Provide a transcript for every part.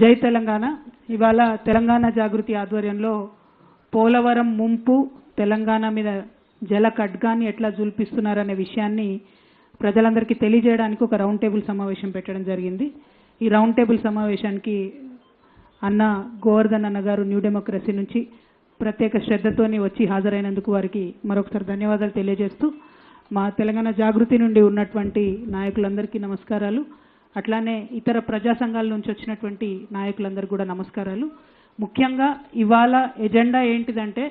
జై తెలంగాణ. ఇవాళ తెలంగాణ జాగృతి ఆధ్వర్యంలో పోలవరం ముంపు తెలంగాణ మీద జల ఖడ్గాన్ని ఎట్లా జుల్పిస్తున్నారనే విషయాన్ని ప్రజలందరికీ తెలియజేయడానికి ఒక రౌండ్ టేబుల్ సమావేశం పెట్టడం జరిగింది. ఈ రౌండ్ టేబుల్ సమావేశానికి అన్న గోవర్ధన్ అన్న గారు న్యూ డెమోక్రసీ నుంచి ప్రత్యేక శ్రద్ధతోని వచ్చి హాజరైనందుకు వారికి మరొకసారి ధన్యవాదాలు తెలియజేస్తూ మా తెలంగాణ జాగృతి నుండి ఉన్నటువంటి నాయకులందరికీ నమస్కారాలు. అట్లానే ఇతర ప్రజా సంఘాల నుంచి వచ్చినటువంటి నాయకులందరూ కూడా నమస్కారాలు. ముఖ్యంగా ఇవాళ ఎజెండా ఏంటిదంటే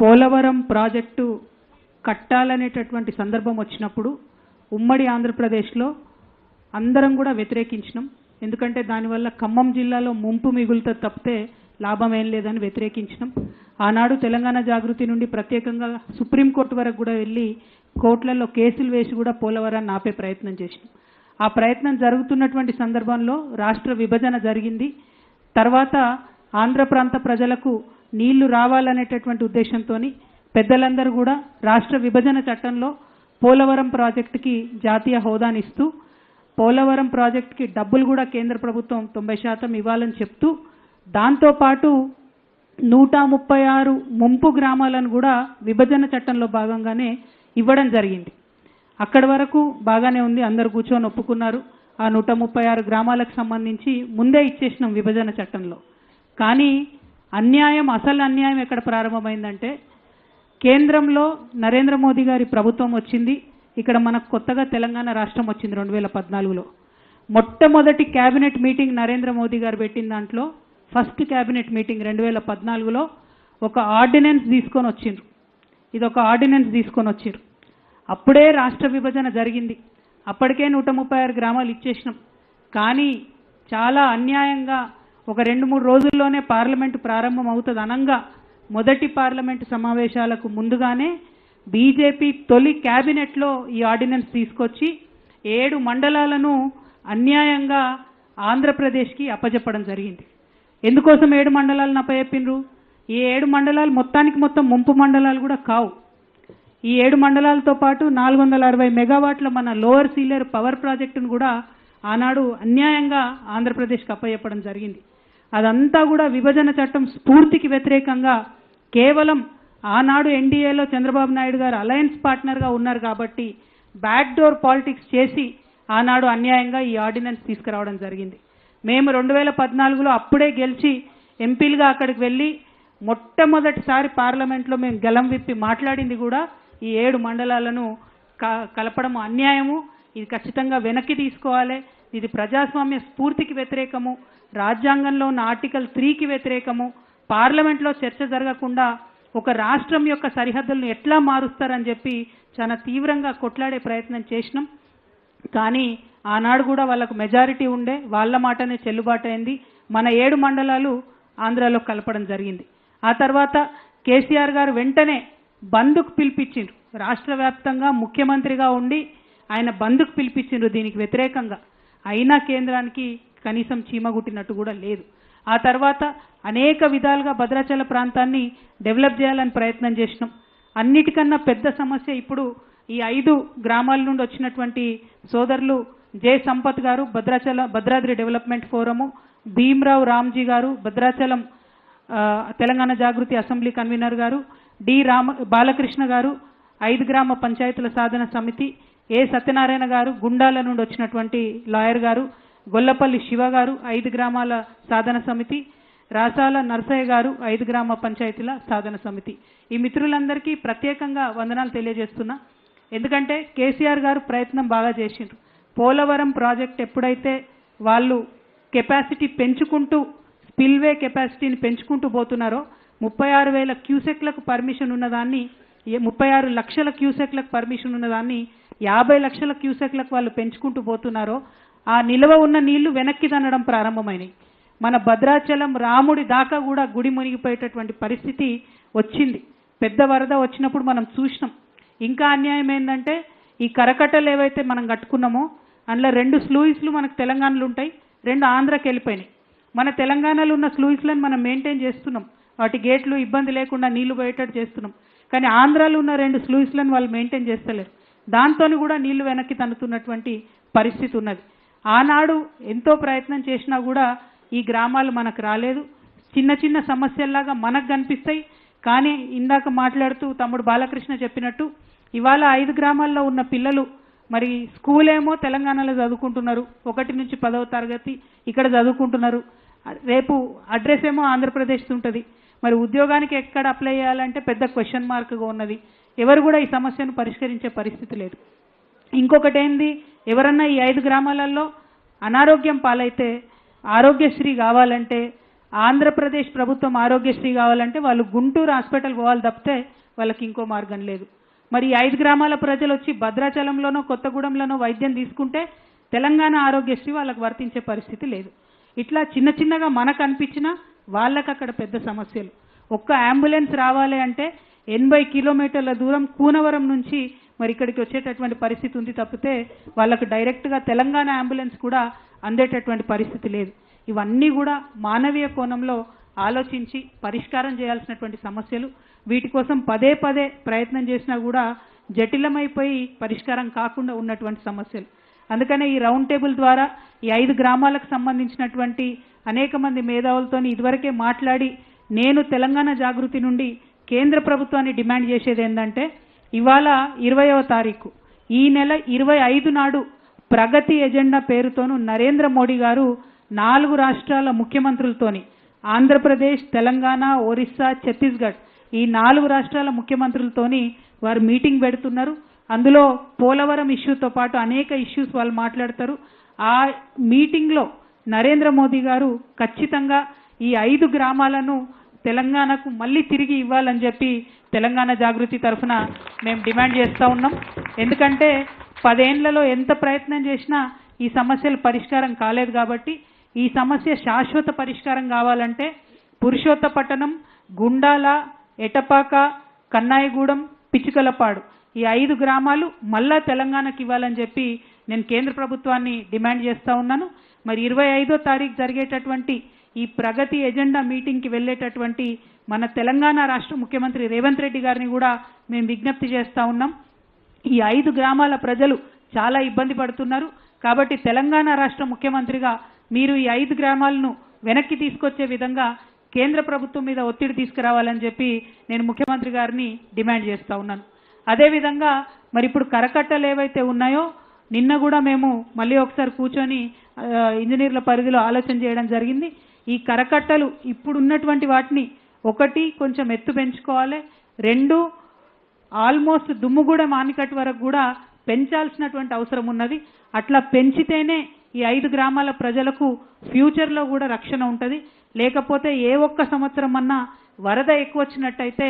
పోలవరం ప్రాజెక్టు కట్టాలనేటటువంటి సందర్భం వచ్చినప్పుడు ఉమ్మడి ఆంధ్రప్రదేశ్లో అందరం కూడా వ్యతిరేకించినాం. ఎందుకంటే దానివల్ల ఖమ్మం జిల్లాలో ముంపు మిగులుతో తప్పితే లాభం ఏం లేదని వ్యతిరేకించినాం. ఆనాడు తెలంగాణ జాగృతి నుండి ప్రత్యేకంగా సుప్రీంకోర్టు వరకు కూడా వెళ్ళి కోర్టులలో కేసులు వేసి కూడా పోలవరాన్ని ఆపే ప్రయత్నం చేసినాం. ఆ ప్రయత్నం జరుగుతున్నటువంటి సందర్భంలో రాష్ట్ర విభజన జరిగింది. తర్వాత ఆంధ్ర ప్రాంత ప్రజలకు నీళ్ళు రావాలనేటటువంటి ఉద్దేశంతో పెద్దలందరూ కూడా రాష్ట్ర విభజన చట్టంలో పోలవరం ప్రాజెక్టుకి జాతీయ హోదానిస్తూ పోలవరం ప్రాజెక్టుకి డబ్బులు కూడా కేంద్ర ప్రభుత్వం తొంభై శాతం ఇవ్వాలని చెప్తూ దాంతోపాటు నూట ముప్పై ఆరు ముంపు గ్రామాలను కూడా విభజన చట్టంలో భాగంగానే ఇవ్వడం జరిగింది. అక్కడి వరకు బాగానే ఉంది. అందరు కూర్చొని ఒప్పుకున్నారు. ఆ నూట ముప్పై ఆరు గ్రామాలకు సంబంధించి ముందే ఇచ్చేసినాం విభజన చట్టంలో. కానీ అన్యాయం అసలు అన్యాయం ఎక్కడ ప్రారంభమైందంటే కేంద్రంలో నరేంద్ర మోదీ గారి ప్రభుత్వం వచ్చింది. ఇక్కడ మనకు కొత్తగా తెలంగాణ రాష్ట్రం వచ్చింది రెండు వేల పద్నాలుగులో. మొట్టమొదటి క్యాబినెట్ మీటింగ్ నరేంద్ర మోదీ గారు పెట్టిన దాంట్లో ఫస్ట్ క్యాబినెట్ మీటింగ్ రెండు వేల పద్నాలుగులో ఒక ఆర్డినెన్స్ తీసుకొని వచ్చిండ్రు. ఇది ఒక ఆర్డినెన్స్ తీసుకొని వచ్చిండ్రు. అప్పుడే రాష్ట్ర విభజన జరిగింది. అప్పటికే నూట ముప్పై ఆరు గ్రామాలు ఇచ్చేసినాం. కానీ చాలా అన్యాయంగా ఒక రెండు మూడు రోజుల్లోనే పార్లమెంటు ప్రారంభం అవుతుంది అనంగా మొదటి పార్లమెంటు సమావేశాలకు ముందుగానే బీజేపీ తొలి క్యాబినెట్లో ఈ ఆర్డినెన్స్ తీసుకొచ్చి ఏడు మండలాలను అన్యాయంగా ఆంధ్రప్రదేశ్కి అప్పజెప్పడం జరిగింది. ఎందుకోసం ఏడు మండలాలను అప్పచెప్పిండ్రు ఈ ఏడు మండలాలు మొత్తానికి మొత్తం ముంపు మండలాలు కూడా కావు. ఈ ఏడు మండలాలతో పాటు నాలుగు వందల అరవై మెగావాట్ల మన లోవర్ సీలర్ పవర్ ప్రాజెక్టును కూడా ఆనాడు అన్యాయంగా ఆంధ్రప్రదేశ్కి అప్పయ్యప్పడం జరిగింది. అదంతా కూడా విభజన చట్టం స్ఫూర్తికి వ్యతిరేకంగా కేవలం ఆనాడు ఎన్డీఏలో చంద్రబాబు నాయుడు గారు అలయన్స్ పార్ట్నర్గా ఉన్నారు కాబట్టి బ్యాక్ డోర్ పాలిటిక్స్ చేసి ఆనాడు అన్యాయంగా ఈ ఆర్డినెన్స్ తీసుకురావడం జరిగింది. మేము రెండు వేల పద్నాలుగులో అప్పుడే గెలిచి ఎంపీలుగా అక్కడికి వెళ్ళి మొట్టమొదటిసారి పార్లమెంట్లో మేము గలం విప్పి మాట్లాడింది కూడా ఈ ఏడు మండలాలను క- కలపడం అన్యాయము. ఇది ఖచ్చితంగా వెనక్కి తీసుకోవాలి. ఇది ప్రజాస్వామ్య స్ఫూర్తికి వ్యతిరేకము. రాజ్యాంగంలో ఉన్న ఆర్టికల్ త్రీకి వ్యతిరేకము. పార్లమెంట్లో చర్చ జరగకుండా ఒక రాష్ట్రం యొక్క సరిహద్దులను ఎట్లా మారుస్తారని చెప్పి చాలా తీవ్రంగా కొట్లాడే ప్రయత్నం చేసినాం. కానీ ఆనాడు కూడా వాళ్ళకు మెజారిటీ ఉండే వాళ్ళ మాటనే చెల్లుబాటు అయింది మన ఏడు మండలాలు ఆంధ్రాలో కలపడం జరిగింది. ఆ తర్వాత కేసీఆర్ గారు వెంటనే బంద్కు పిలిపించిండ్రు. రాష్ట్ర వ్యాప్తంగా ముఖ్యమంత్రిగా ఉండి ఆయన బంద్కు పిలిపించిండ్రు దీనికి వ్యతిరేకంగా. అయినా కేంద్రానికి కనీసం చీమగుట్టినట్టు కూడా లేదు. ఆ తర్వాత అనేక విధాలుగా భద్రాచల ప్రాంతాన్ని డెవలప్ చేయాలని ప్రయత్నం చేసినాం. అన్నిటికన్నా పెద్ద సమస్య ఇప్పుడు ఈ ఐదు గ్రామాల నుండి వచ్చినటువంటి సోదరులు J Sampath garu Bhadrachala Bhadradri development forum Bhimrao Ramji garu Bhadrachalam Telangana Jagruthi assembly convener garu D Rama Balakrishna garu ఐదు గ్రామ పంచాయతీల సాధన సమితి ఏ సత్యనారాయణ గారు గుండాల నుండి వచ్చినటువంటి లాయర్ గారు గొల్లపల్లి శివ గారు ఐదు గ్రామాల సాధన సమితి రాసాల నర్సయ్య గారు ఐదు గ్రామ పంచాయతీల సాధన సమితి. ఈ మిత్రులందరికీ ప్రత్యేకంగా వందనాలు తెలియజేస్తున్నా. ఎందుకంటే కేసీఆర్ గారు ప్రయత్నం బాగా చేసిండ్రు. పోలవరం ప్రాజెక్ట్ ఎప్పుడైతే వాళ్ళు కెపాసిటీ పెంచుకుంటూ స్పిల్వే కెపాసిటీని పెంచుకుంటూ పోతున్నారో ముప్పై ఆరు వేల క్యూసెక్లకు పర్మిషన్ ఉన్నదాన్ని ఏ- ముప్పై ఆరు లక్షల క్యూసెక్లకు పర్మిషన్ ఉన్నదాన్ని యాభై లక్షల క్యూసెక్లకు వాళ్ళు పెంచుకుంటూ పోతున్నారో ఆ నిల్వ ఉన్న నీళ్ళు వెనక్కి తనడం ప్రారంభమైనాయి. మన భద్రాచలం రాముడి దాకా కూడా గుడి మునిగిపోయేటటువంటి పరిస్థితి వచ్చింది. పెద్ద వరద వచ్చినప్పుడు మనం చూసినాం. ఇంకా అన్యాయం ఏంటంటే ఈ కరకట్టలు ఏవైతే మనం కట్టుకున్నామో అందులో రెండు స్లూయిస్లు మనకు తెలంగాణలో ఉంటాయి రెండు ఆంధ్రాకి వెళ్ళిపోయినాయి. మన తెలంగాణలో ఉన్న స్లూయిస్లను మనం మెయింటైన్ చేస్తున్నాం. వాటి గేట్లు ఇబ్బంది లేకుండా నీళ్ళు పోయేటట్టు చేస్తున్నాం. కానీ ఆంధ్రాలో ఉన్న రెండు స్లూయిస్లను వాళ్ళు మెయింటైన్ చేస్తలేరు. దాంతో కూడా నీళ్ళు వెనక్కి తన్నుతున్నటువంటి పరిస్థితి ఉన్నది. ఆనాడు ఎంతో ప్రయత్నం చేసినా కూడా ఈ గ్రామాలు మనకు రాలేదు. చిన్న చిన్న సమస్యల్లాగా మనకు కనిపిస్తాయి. కానీ ఇందాక మాట్లాడుతూ తమ్ముడు బాలకృష్ణ చెప్పినట్టు ఇవాళ ఐదు గ్రామాల్లో ఉన్న పిల్లలు మరి స్కూల్ ఏమో తెలంగాణలో చదువుకుంటున్నారు. ఒకటి నుంచి పదవ తరగతి ఇక్కడ చదువుకుంటున్నారు. రేపు అడ్రస్ ఏమో ఆంధ్రప్రదేశ్ ఉంటుంది. మరి ఉద్యోగానికి ఎక్కడ అప్లై చేయాలంటే పెద్ద క్వశ్చన్ మార్క్గా ఉన్నది. ఎవరు కూడా ఈ సమస్యను పరిష్కరించే పరిస్థితి లేదు. ఇంకొకటి ఏంది? ఎవరన్నా ఈ ఐదు గ్రామాలలో అనారోగ్యం పాలైతే ఆరోగ్యశ్రీ కావాలంటే ఆంధ్రప్రదేశ్ ప్రభుత్వం ఆరోగ్యశ్రీ కావాలంటే వాళ్ళు గుంటూరు హాస్పిటల్ పోవాలి తప్పితే వాళ్ళకి ఇంకో మార్గం లేదు. మరి ఈ ఐదు గ్రామాల ప్రజలు వచ్చి భద్రాచలంలోనో కొత్తగూడెంలోనో వైద్యం తీసుకుంటే తెలంగాణ ఆరోగ్యశ్రీ వాళ్ళకి వర్తించే పరిస్థితి లేదు. ఇట్లా చిన్న చిన్నగా మనకు అనిపించినా వాళ్ళకి అక్కడ పెద్ద సమస్యలు. ఒక్క అంబులెన్స్ రావాలి అంటే ఎనభై కిలోమీటర్ల దూరం కూనవరం నుంచి మరి ఇక్కడికి వచ్చేటటువంటి పరిస్థితి ఉంది తప్పితే వాళ్ళకు డైరెక్ట్గా తెలంగాణ అంబులెన్స్ కూడా అందేటటువంటి పరిస్థితి లేదు. ఇవన్నీ కూడా మానవీయ కోణంలో ఆలోచించి పరిష్కారం చేయాల్సినటువంటి సమస్యలు. వీటి కోసం పదే పదే ప్రయత్నం చేసినా కూడా జటిలమైపోయి పరిష్కారం కాకుండా ఉన్నటువంటి సమస్యలు. అందుకనే ఈ రౌండ్ టేబుల్ ద్వారా ఈ ఐదు గ్రామాలకు సంబంధించినటువంటి అనేక మంది మేధావులతో ఇదివరకే మాట్లాడి నేను తెలంగాణ జాగృతి నుండి కేంద్ర ప్రభుత్వాన్ని డిమాండ్ చేసేది ఏంటంటే ఇవాళ ఇరవయవ తారీఖు. ఈ నెల ఇరవై ఐదు నాడు ప్రగతి ఎజెండా పేరుతోనూ నరేంద్ర మోడీ గారు నాలుగు రాష్ట్రాల ముఖ్యమంత్రులతోని ఆంధ్రప్రదేశ్ తెలంగాణ ఒరిస్సా ఛత్తీస్గఢ్ ఈ నాలుగు రాష్ట్రాల ముఖ్యమంత్రులతోని వారు మీటింగ్ పెడుతున్నారు. అందులో పోలవరం ఇష్యూతో పాటు అనేక ఇష్యూస్ వాళ్ళు మాట్లాడతారు. ఆ మీటింగ్లో నరేంద్ర మోదీ గారు ఖచ్చితంగా ఈ ఐదు గ్రామాలను తెలంగాణకు మళ్ళీ తిరిగి ఇవ్వాలని చెప్పి తెలంగాణ జాగృతి తరఫున మేము డిమాండ్ చేస్తూ ఉన్నాం. ఎందుకంటే పదేళ్ళలో ఎంత ప్రయత్నం చేసినా ఈ సమస్యలు పరిష్కారం కాలేదు కాబట్టి ఈ సమస్య శాశ్వత పరిష్కారం కావాలంటే పురుషోత్తపట్టణం గుండాల ఎటపాక కన్నాయిగూడెం పిచ్చుకలపాడు ఈ ఐదు గ్రామాలు మళ్ళా తెలంగాణకి ఇవ్వాలని చెప్పి నేను కేంద్ర ప్రభుత్వాన్ని డిమాండ్ చేస్తూ ఉన్నాను. మరి ఇరవై ఐదో తారీఖు జరిగేటటువంటి ఈ ప్రగతి ఎజెండా మీటింగ్కి వెళ్ళేటటువంటి మన తెలంగాణ రాష్ట్ర ముఖ్యమంత్రి రేవంత్ రెడ్డి గారిని కూడా మేము విజ్ఞప్తి చేస్తూ ఉన్నాం. ఈ ఐదు గ్రామాల ప్రజలు చాలా ఇబ్బంది పడుతున్నారు. కాబట్టి తెలంగాణ రాష్ట్ర ముఖ్యమంత్రిగా మీరు ఈ ఐదు గ్రామాలను వెనక్కి తీసుకొచ్చే విధంగా కేంద్ర ప్రభుత్వం మీద ఒత్తిడి తీసుకురావాలని చెప్పి నేను ముఖ్యమంత్రి గారిని డిమాండ్ చేస్తూ ఉన్నాను. అదేవిధంగా మరి ఇప్పుడు కరకట్టలు ఏవైతే ఉన్నాయో నిన్న కూడా మేము మళ్ళీ ఒకసారి కూర్చొని ఇంజనీర్ల పరిధిలో ఆలోచన చేయడం జరిగింది. ఈ కరకట్టలు ఇప్పుడున్నటువంటి వాటిని ఒకటి కొంచెం ఎత్తు పెంచుకోవాలి. రెండు ఆల్మోస్ట్ దుమ్ముగూడెం ఆనికట్ వరకు కూడా పెంచాల్సినటువంటి అవసరం ఉన్నది. అట్లా పెంచితేనే ఈ ఐదు గ్రామాల ప్రజలకు ఫ్యూచర్లో కూడా రక్షణ ఉంటుంది. లేకపోతే ఏ ఒక్క సంవత్సరం అన్నా వరద ఎక్కువ వచ్చినట్టయితే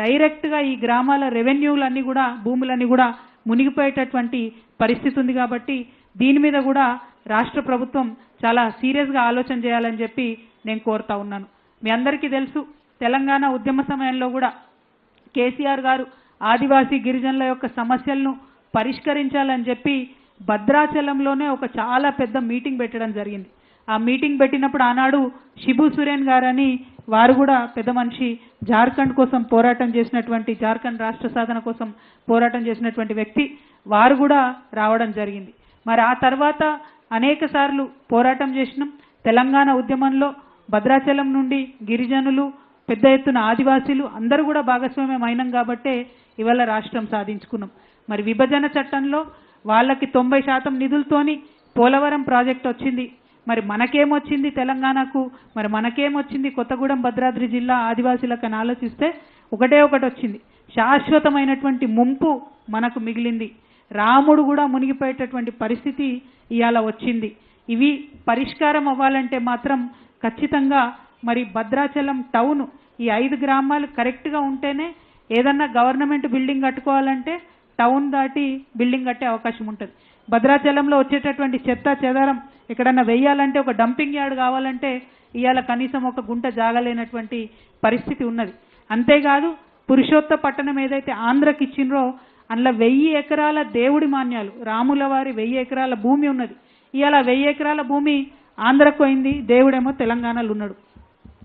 డైరెక్ట్గా ఈ గ్రామాల రెవెన్యూలన్నీ కూడా భూములన్నీ కూడా మునిగిపోయేటటువంటి పరిస్థితి ఉంది కాబట్టి దీని మీద కూడా రాష్ట్ర ప్రభుత్వం చాలా సీరియస్గా ఆలోచన చేయాలని చెప్పి నేను కోరుతా ఉన్నాను. మీ అందరికీ తెలుసు తెలంగాణ ఉద్యమ సమయంలో కూడా కేసీఆర్ గారు ఆదివాసీ గిరిజనుల యొక్క సమస్యలను పరిష్కరించాలని చెప్పి భద్రాచలంలోనే ఒక చాలా పెద్ద మీటింగ్ పెట్టడం జరిగింది. ఆ మీటింగ్ పెట్టినప్పుడు ఆనాడు శిబు సురేన్ గారని వారు కూడా పెద్ద మనిషి జార్ఖండ్ కోసం పోరాటం చేసినటువంటి జార్ఖండ్ రాష్ట్ర సాధన కోసం పోరాటం చేసినటువంటి వ్యక్తి వారు కూడా రావడం జరిగింది. మరి ఆ తర్వాత అనేక సార్లు పోరాటం చేసినాం. తెలంగాణ ఉద్యమంలో భద్రాచలం నుండి గిరిజనులు పెద్ద ఎత్తున ఆదివాసీలు అందరూ కూడా భాగస్వామ్యం అయినాం కాబట్టే ఇవాళ రాష్ట్రం సాధించుకున్నాం. మరి విభజన చట్టంలో వాళ్ళకి తొంభై శాతం నిధులతోని పోలవరం ప్రాజెక్ట్ వచ్చింది. మరి మనకేమొచ్చింది తెలంగాణకు? మరి మనకేమొచ్చింది కొత్తగూడెం భద్రాద్రి జిల్లా ఆదివాసీలకు అని ఆలోచిస్తే ఒకటే ఒకటి వచ్చింది శాశ్వతమైనటువంటి ముంపు మనకు మిగిలింది. రాముడు కూడా మునిగిపోయేటటువంటి పరిస్థితి ఇవాళ వచ్చింది. ఇవి పరిష్కారం అవ్వాలంటే మాత్రం ఖచ్చితంగా మరి భద్రాచలం టౌన్ ఈ ఐదు గ్రామాలు కరెక్ట్గా ఉంటేనే ఏదన్నా గవర్నమెంట్ బిల్డింగ్ కట్టుకోవాలంటే టౌన్ దాటి బిల్డింగ్ కట్టే అవకాశం ఉంటుంది. భద్రాచలంలో వచ్చేటటువంటి చెత్త చెదారం ఎక్కడన్నా వెయ్యాలంటే ఒక డంపింగ్ యార్డ్ కావాలంటే ఇవాళ కనీసం ఒక గుంట జాగలేనటువంటి పరిస్థితి ఉన్నది. అంతేకాదు పురుషోత్త పట్టణం ఏదైతే ఆంధ్రకి ఇచ్చిండ్రో అందులో వెయ్యి ఎకరాల దేవుడి మాన్యాలు రాముల వారి వెయ్యి ఎకరాల భూమి ఉన్నది. ఇవాళ వెయ్యి ఎకరాల భూమి ఆంధ్రకు పోయింది దేవుడేమో తెలంగాణలో ఉన్నాడు.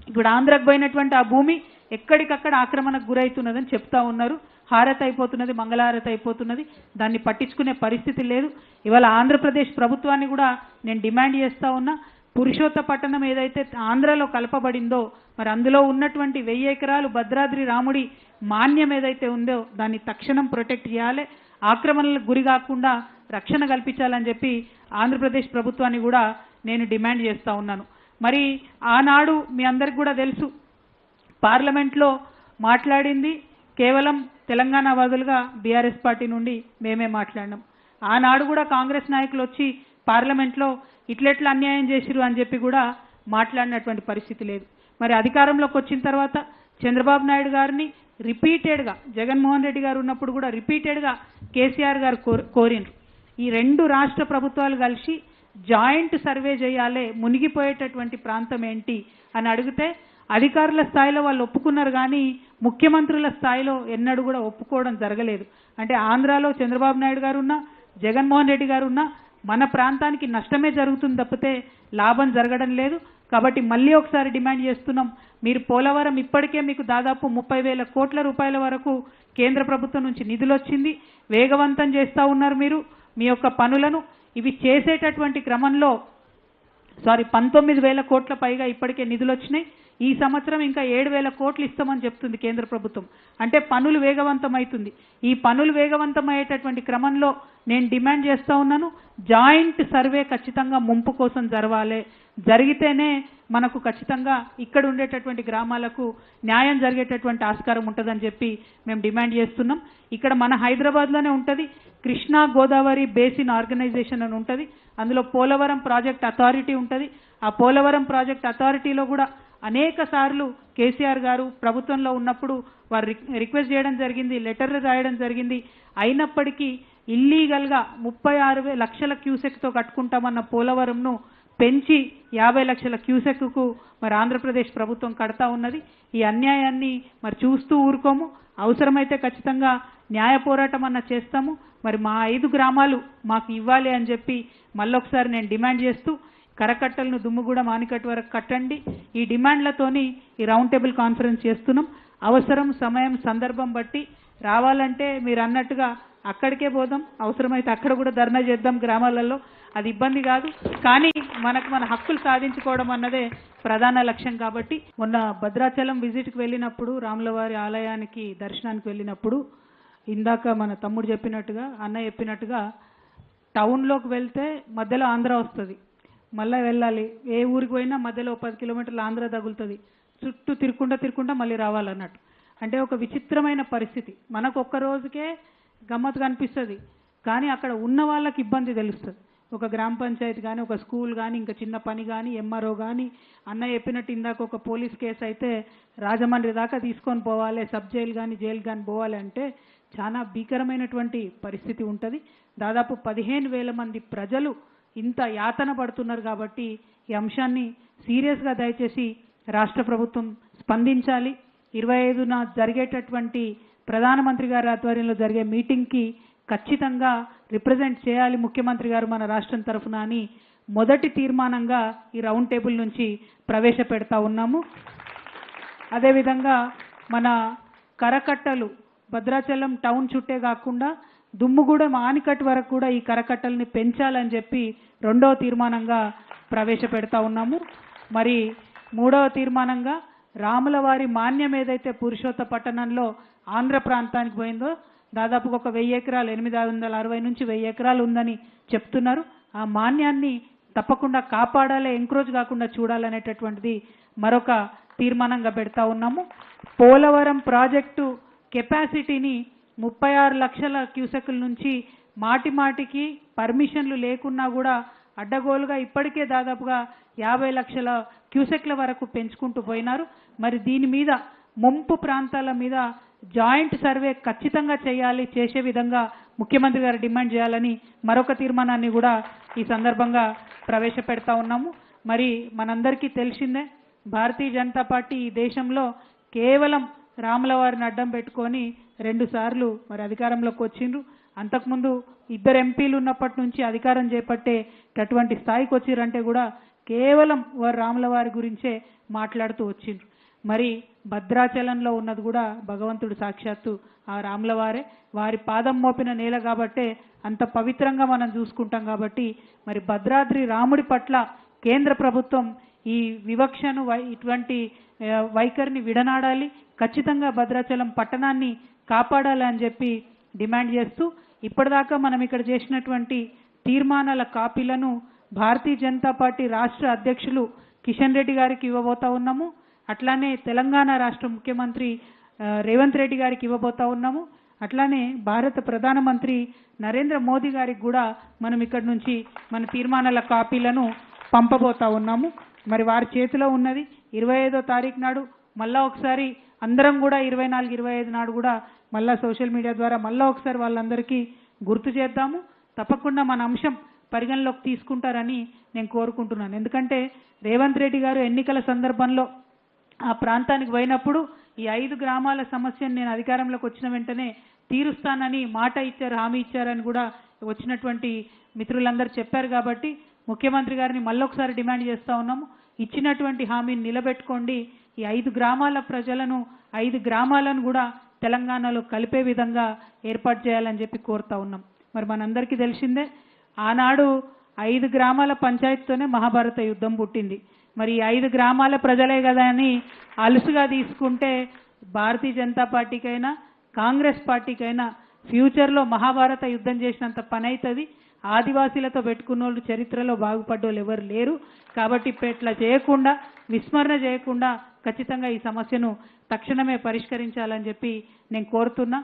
ఇప్పుడు ఆంధ్రకు పోయినటువంటి ఆ భూమి ఎక్కడికక్కడ ఆక్రమణకు గురవుతున్నదని చెప్తా ఉన్నారు. హారత అయిపోతున్నది మంగళహారత అయిపోతున్నది దాన్ని పట్టించుకునే పరిస్థితి లేదు. ఇవాళ ఆంధ్రప్రదేశ్ ప్రభుత్వాన్ని కూడా నేను డిమాండ్ చేస్తూ ఉన్నా. పురుషోత్తపట్టణం ఏదైతే ఆంధ్రలో కలపబడిందో మరి అందులో ఉన్నటువంటి వెయ్యి ఎకరాలు భద్రాద్రి రాముడి మాన్యం ఏదైతే ఉందో దాన్ని తక్షణం ప్రొటెక్ట్ చేయాలి. ఆక్రమణలకు గురి కాకుండా రక్షణ కల్పించాలని చెప్పి ఆంధ్రప్రదేశ్ ప్రభుత్వాన్ని కూడా నేను డిమాండ్ చేస్తూ ఉన్నాను. మరి ఆనాడు మీ అందరికి కూడా తెలుసు పార్లమెంట్లో మాట్లాడింది కేవలం తెలంగాణ బదులుగా బీఆర్ఎస్ పార్టీ నుండి మేమే మాట్లాడినాం. ఆనాడు కూడా కాంగ్రెస్ నాయకులు వచ్చి పార్లమెంట్లో ఇట్లెట్లా అన్యాయం చేసిరు అని చెప్పి కూడా మాట్లాడినటువంటి పరిస్థితి లేదు. మరి అధికారంలోకి వచ్చిన తర్వాత చంద్రబాబు నాయుడు గారిని రిపీటెడ్గా జగన్మోహన్ రెడ్డి గారు ఉన్నప్పుడు కూడా రిపీటెడ్గా కేసీఆర్ గారు కోర్ కోరిండ్రు. ఈ రెండు రాష్ట్ర ప్రభుత్వాలు కలిసి జాయింట్ సర్వే చేయాలి మునిగిపోయేటటువంటి ప్రాంతం ఏంటి అని అడిగితే అధికారుల స్థాయిలో వాళ్ళు ఒప్పుకున్నారు కానీ ముఖ్యమంత్రుల స్థాయిలో ఎన్నడూ కూడా ఒప్పుకోవడం జరగలేదు. అంటే ఆంధ్రాలో చంద్రబాబు నాయుడు గారు ఉన్నా జగన్మోహన్ రెడ్డి గారు ఉన్నా మన ప్రాంతానికి నష్టమే జరుగుతుంది తప్పితే లాభం జరగడం లేదు. కాబట్టి మళ్ళీ ఒకసారి డిమాండ్ చేస్తున్నాం మీరు పోలవరం ఇప్పటికే మీకు దాదాపు ముప్పై వేల కోట్ల రూపాయల వరకు కేంద్ర ప్రభుత్వం నుంచి నిధులు వచ్చింది. వేగవంతం చేస్తూ ఉన్నారు మీరు మీ యొక్క పనులను. ఇవి చేసేటటువంటి క్రమంలో సారీ పంతొమ్మిది వేల కోట్ల పైగా ఇప్పటికే నిధులు వచ్చినాయి. ఈ సంవత్సరం ఇంకా ఏడు వేల కోట్లు ఇస్తామని చెప్తుంది కేంద్ర ప్రభుత్వం. అంటే పనులు వేగవంతమవుతుంది. ఈ పనులు వేగవంతం అయ్యేటటువంటి క్రమంలో నేను డిమాండ్ చేస్తూ ఉన్నాను జాయింట్ సర్వే ఖచ్చితంగా ముంపు కోసం జరవాలి. జరిగితేనే మనకు ఖచ్చితంగా ఇక్కడ ఉండేటటువంటి గ్రామాలకు న్యాయం జరిగేటటువంటి ఆస్కారం ఉంటుందని చెప్పి మేము డిమాండ్ చేస్తున్నాం. ఇక్కడ మన హైదరాబాద్లోనే ఉంటుంది కృష్ణా గోదావరి బేసిన్ ఆర్గనైజేషన్ అని ఉంటుంది. అందులో పోలవరం ప్రాజెక్ట్ అథారిటీ ఉంటుంది. ఆ పోలవరం ప్రాజెక్ట్ అథారిటీలో కూడా అనేక సార్లు కేసీఆర్ గారు ప్రభుత్వంలో ఉన్నప్పుడు వారు రిక్- రిక్వెస్ట్ చేయడం జరిగింది లెటర్లు రాయడం జరిగింది. అయినప్పటికీ ఇల్లీగల్గా ముప్పై ఆరు లక్షల క్యూసెక్తో కట్టుకుంటామన్న పోలవరంను పెంచి యాభై లక్షల క్యూసెక్కు మరి ఆంధ్రప్రదేశ్ ప్రభుత్వం కడతా ఉన్నది. ఈ అన్యాయాన్ని మరి చూస్తూ ఊరుకోము. అవసరమైతే ఖచ్చితంగా న్యాయ పోరాటం అన్న చేస్తాము. మరి మా ఐదు గ్రామాలు మాకు ఇవ్వాలి అని చెప్పి మళ్ళొకసారి నేను డిమాండ్ చేస్తూ కరకట్టలను దుమ్ముగూడ మానికట్టు వరకు కట్టండి. ఈ డిమాండ్లతోని ఈ రౌండ్ టేబుల్ కాన్ఫరెన్స్ చేస్తున్నాం. అవసరం సమయం సందర్భం బట్టి రావాలంటే మీరు అన్నట్టుగా అక్కడికే పోదాం. అవసరమైతే అక్కడ కూడా ధర్నా చేద్దాం గ్రామాలలో. అది ఇబ్బంది కాదు. కానీ మనకు మన హక్కులు సాధించుకోవడం అన్నదే ప్రధాన లక్ష్యం కాబట్టి మొన్న భద్రాచలం విజిట్కి వెళ్ళినప్పుడు రాములవారి ఆలయానికి దర్శనానికి వెళ్ళినప్పుడు ఇందాక మన తమ్ముడు చెప్పినట్టుగా అన్న చెప్పినట్టుగా టౌన్లోకి వెళ్తే మధ్యలో ఆంధ్ర వస్తుంది. మళ్ళీ వెళ్ళాలి. ఏ ఊరికి పోయినా మధ్యలో పది కిలోమీటర్ల ఆంధ్ర తగులుతుంది. చుట్టూ తిరుక్కుంటా తిరుక్కుంటా మళ్ళీ రావాలన్నట్టు. అంటే ఒక విచిత్రమైన పరిస్థితి. మనకు ఒక్క రోజుకే గమ్మత్తు కనిపిస్తుంది. కానీ అక్కడ ఉన్న వాళ్ళకి ఇబ్బంది తెలుస్తుంది. ఒక గ్రామ పంచాయతీ కానీ ఒక స్కూల్ కానీ ఇంకా చిన్న పని కానీ ఎంఆర్ఓ కానీ అన్న చెప్పినట్టు ఇందాక ఒక పోలీస్ కేసు అయితే రాజమండ్రి దాకా తీసుకొని పోవాలి సబ్ జైలు కానీ జైలు కానీ పోవాలి అంటే చాలా భీకరమైనటువంటి పరిస్థితి ఉంటుంది. దాదాపు పదిహేను వేల మంది ప్రజలు ఇంత యాతన పడుతున్నారు కాబట్టి ఈ అంశాన్ని సీరియస్గా దయచేసి రాష్ట్ర ప్రభుత్వం స్పందించాలి. ఇరవై ఐదున జరిగేటటువంటి ప్రధానమంత్రి గారి ఆధ్వర్యంలో జరిగే మీటింగ్కి ఖచ్చితంగా రిప్రజెంట్ చేయాలి ముఖ్యమంత్రి గారు మన రాష్ట్రం తరఫున అని మొదటి తీర్మానంగా ఈ రౌండ్ టేబుల్ నుంచి ప్రవేశపెడతా ఉన్నాము. అదేవిధంగా మన కరకట్టలు భద్రాచలం టౌన్ చుట్టే కాకుండా దుమ్ముగూడెం ఆనికట్ వరకు కూడా ఈ కరకట్టల్ని పెంచాలని చెప్పి రెండవ తీర్మానంగా ప్రవేశపెడతా ఉన్నాము. మరి మూడవ తీర్మానంగా రాములవారి మాన్యం ఏదైతే పురుషోత్త పట్టణంలో ఆంధ్ర ప్రాంతానికి పోయిందో దాదాపు ఒక వెయ్యి ఎకరాలు ఎనిమిది వందల అరవై నుంచి వెయ్యి ఎకరాలు ఉందని చెప్తున్నారు. ఆ మాన్యాన్ని తప్పకుండా కాపాడాలి ఎంక్రోజ్ కాకుండా చూడాలనేటటువంటిది మరొక తీర్మానంగా పెడతా ఉన్నాము. పోలవరం ప్రాజెక్టు కెపాసిటీని ముప్పై ఆరు లక్షల క్యూసెక్ల నుంచి మాటి మాటికి పర్మిషన్లు లేకున్నా కూడా అడ్డగోలుగా ఇప్పటికే దాదాపుగా యాభై లక్షల క్యూసెక్ల వరకు పెంచుకుంటూ పోయినారు. మరి దీని మీద ముంపు ప్రాంతాల మీద జాయింట్ సర్వే ఖచ్చితంగా చేయాలి చేసే విధంగా ముఖ్యమంత్రి గారు డిమాండ్ చేయాలని మరొక తీర్మానాన్ని కూడా ఈ సందర్భంగా ప్రవేశపెడతా ఉన్నాము. మరి మనందరికీ తెలిసిందే భారతీయ జనతా పార్టీ ఈ దేశంలో కేవలం రాముల వారిని అడ్డం పెట్టుకొని రెండుసార్లు మరి అధికారంలోకి వచ్చిండ్రు. అంతకుముందు ఇద్దరు ఎంపీలు ఉన్నప్పటి నుంచి అధికారం చేపట్టేటటువంటి స్థాయికి వచ్చిరంటే కూడా కేవలం వారు రాముల వారి గురించే మాట్లాడుతూ వచ్చిండ్రు. మరి భద్రాచలంలో ఉన్నది కూడా భగవంతుడు సాక్షాత్తు ఆ రాముల వారే వారి పాదం మోపిన నేల కాబట్టే అంత పవిత్రంగా మనం చూసుకుంటాం కాబట్టి మరి భద్రాద్రి రాముడి పట్ల కేంద్ర ప్రభుత్వం ఈ వివక్షను వై- ఇటువంటి వైఖరిని విడనాడాలి. ఖచ్చితంగా భద్రాచలం పట్టణాన్ని కాపాడాలి అని చెప్పి డిమాండ్ చేస్తూ ఇప్పటిదాకా మనం ఇక్కడ చేసినటువంటి తీర్మానాల కాపీలను భారతీయ జనతా పార్టీ రాష్ట్ర అధ్యక్షులు కిషన్ రెడ్డి గారికి ఇవ్వబోతా ఉన్నాము. అట్లానే తెలంగాణ రాష్ట్ర ముఖ్యమంత్రి రేవంత్ రెడ్డి గారికి ఇవ్వబోతా ఉన్నాము. అట్లానే భారత ప్రధానమంత్రి నరేంద్ర మోదీ గారికి కూడా మనం ఇక్కడ నుంచి మన తీర్మానాల కాపీలను పంపబోతా ఉన్నాము. మరి వారి చేతిలో ఉన్నది ఇరవై ఐదో తారీఖు నాడు మళ్ళా ఒకసారి అందరం కూడా ఇరవై నాలుగు ఇరవై ఐదు నాడు కూడా మళ్ళా సోషల్ మీడియా ద్వారా మళ్ళా ఒకసారి వాళ్ళందరికీ గుర్తు చేద్దాము. తప్పకుండా మన అంశం పరిగణలోకి తీసుకుంటారని నేను కోరుకుంటున్నాను. ఎందుకంటే రేవంత్ రెడ్డి గారు ఎన్నికల సందర్భంలో ఆ ప్రాంతానికి పోయినప్పుడు ఈ ఐదు గ్రామాల సమస్యను నేను అధికారంలోకి వచ్చిన వెంటనే తీరుస్తానని మాట ఇచ్చారు హామీ ఇచ్చారని కూడా వచ్చినటువంటి మిత్రులందరూ చెప్పారు కాబట్టి ముఖ్యమంత్రి గారిని మళ్ళొకసారి డిమాండ్ చేస్తూ ఉన్నాము. ఇచ్చినటువంటి హామీని నిలబెట్టుకోండి. ఈ ఐదు గ్రామాల ప్రజలను ఐదు గ్రామాలను కూడా తెలంగాణలో కలిపే విధంగా ఏర్పాటు చేయాలని చెప్పి కోరుతా ఉన్నాం. మరి మనందరికీ తెలిసిందే ఆనాడు ఐదు గ్రామాల పంచాయతీతోనే మహాభారత యుద్ధం పుట్టింది. మరి ఐదు గ్రామాల ప్రజలే కదా అని అలుసుగా తీసుకుంటే భారతీయ జనతా పార్టీకైనా కాంగ్రెస్ పార్టీకైనా ఫ్యూచర్లో మహాభారత యుద్ధం చేసినంత పని అవుతుంది ఆదివాసీలతో పెట్టుకున్న వాళ్ళు చరిత్రలో బాగుపడ్డోళ్ళు ఎవరు లేరు. కాబట్టి ఇప్పుడు ఇట్లా చేయకుండా విస్మరణ చేయకుండా ఖచ్చితంగా ఈ సమస్యను తక్షణమే పరిష్కరించాలని చెప్పి నేను కోరుతున్నా.